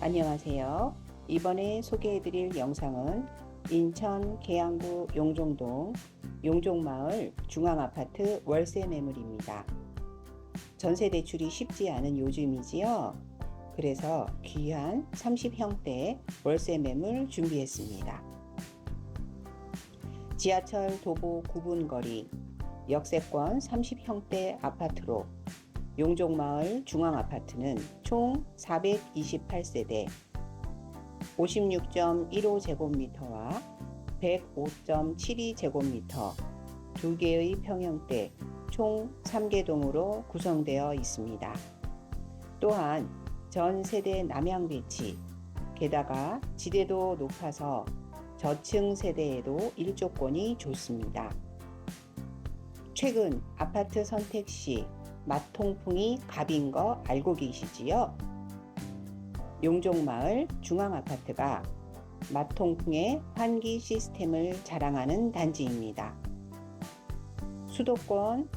안녕하세요. 이번에 소개해드릴 영상은 인천 계양구 용종동 용종마을 중앙아파트 월세 매물입니다. 전세 대출이 쉽지 않은 요즘이지요. 그래서 귀한 30형대 월세 매물 준비했습니다. 지하철 도보 9분 거리, 역세권 30형대 아파트로 용종마을 중앙아파트는 총 428세대 56.15제곱미터와 105.72제곱미터 두 개의 평형대 총 3개 동으로 구성되어 있습니다. 또한 전 세대 남향 배치, 게다가 지대도 높아서 저층 세대에도 일조권이 좋습니다. 최근 아파트 선택 시 맛통풍이 갑인 거 알고 계시지요? 용종마을 중앙아파트가 맛통풍의 환기 시스템을 자랑하는 단지입니다. 수도권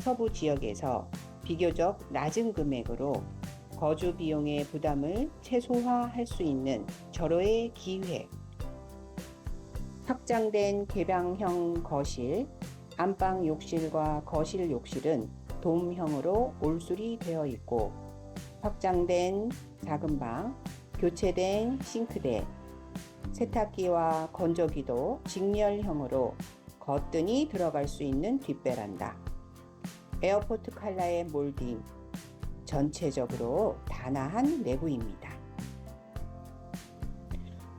서부 지역에서 비교적 낮은 금액으로 거주 비용의 부담을 최소화할 수 있는 절호의 기회. 확장된 개방형 거실, 안방 욕실과 거실 욕실은 돔형으로 올술이 되어 있고 확장된 작은 방, 교체된 싱크대, 세탁기와 건조기도 직렬형으로 거뜬히 들어갈 수 있는 뒷베란다, 에어포트 칼라의 몰딩, 전체적으로 단아한 내부입니다.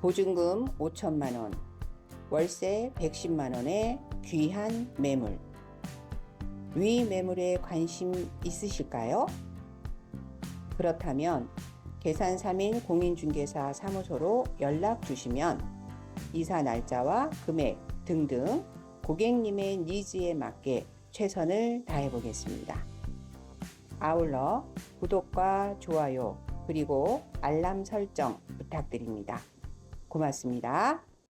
보증금 5천만 원, 월세 110만 원의 귀한 매물. 위 매물에 관심 있으실까요? 그렇다면 계산 3인 공인중개사 사무소로 연락 주시면 이사 날짜와 금액 등등 고객님의 니즈에 맞게 최선을 다해 보겠습니다. 아울러 구독과 좋아요 그리고 알람 설정 부탁드립니다. 고맙습니다.